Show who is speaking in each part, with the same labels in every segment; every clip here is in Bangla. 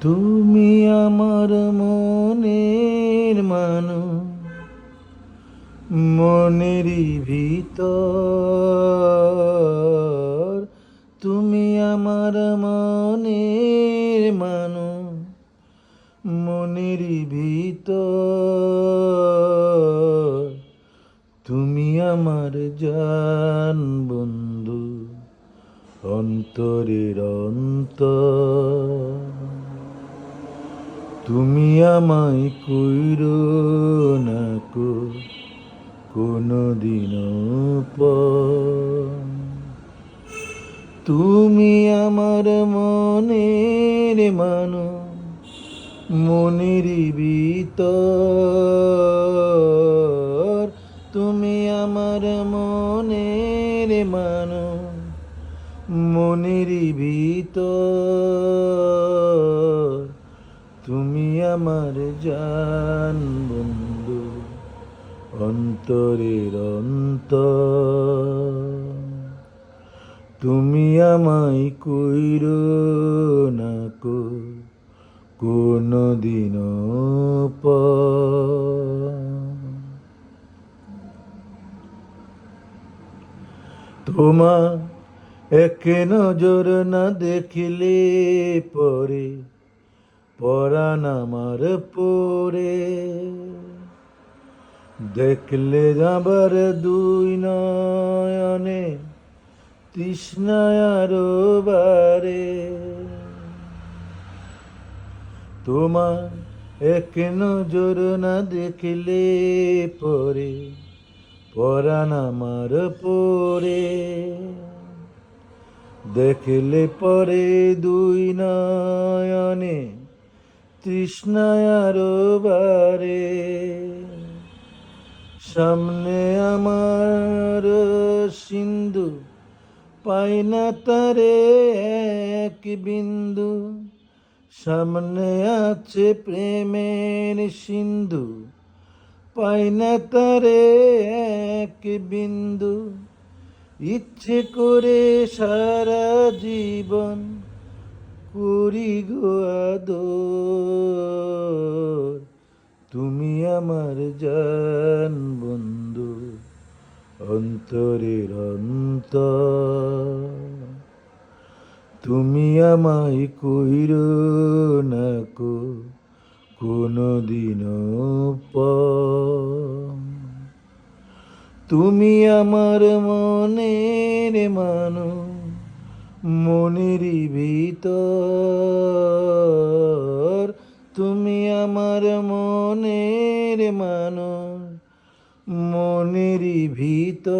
Speaker 1: তুমি আমার মনের মানুষ মনেরই ভিতর। তুমি আমার মনের মানুষ মনেরই ভিতর। তুমি আমার জান বন্ধু, অন্তরের অন্তর। তুমি আমায় কইর না কো কোনো দিন তুমি আমার মনের মানুষ মনেরই ভিতর। তুমি আমার মনের মানুষ মনেরই ভিতর। তুমি আমার জান বন্ধু, অন্তরের অন্ত তুমি আমায় কইর না কো কোনো দিন তোমা এক নজর না দেখিলে পরে পরাণ আমার পরে। দেখলে আবার দুই নয়নে তৃষ্ণায় আরও বারে তোমার এক নজর না দেখলে পরে পরাণ আমার পরে। দেখলে পরে দুই নয়নে তৃষ্ণায় আরও বারে, সামনে আমার সিন্ধু, পাই না তারে এক বিন্দু। সামনে আছে প্রেমের সিন্ধু, পাই না তারে এক বিন্দু। ইচ্ছে করে সারা জীবন করি গো তুমি আমার জান বন্ধু, অন্তরের অন্ত তুমি আমায় কইর না কো কোনো দিন তুমি আমার মনের মানুষ মনেরই ভিতর, তুমি আমার মনের মানুষ। মনেরই ভিতর,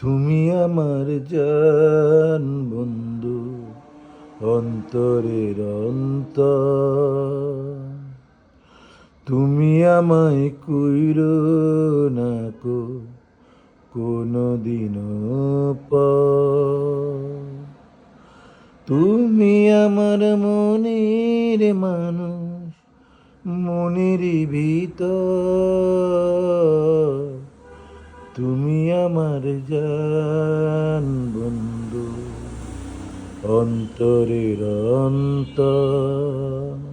Speaker 1: তুমি আমার জান বন্ধু, অন্তরের অন্ত তুমি আমায় কইর না কো। কোনো দিন তুমি আমার মনের মানুষ মনেরই ভিতর। তুমি আমার জান বন্ধু অন্তরের অন্তর।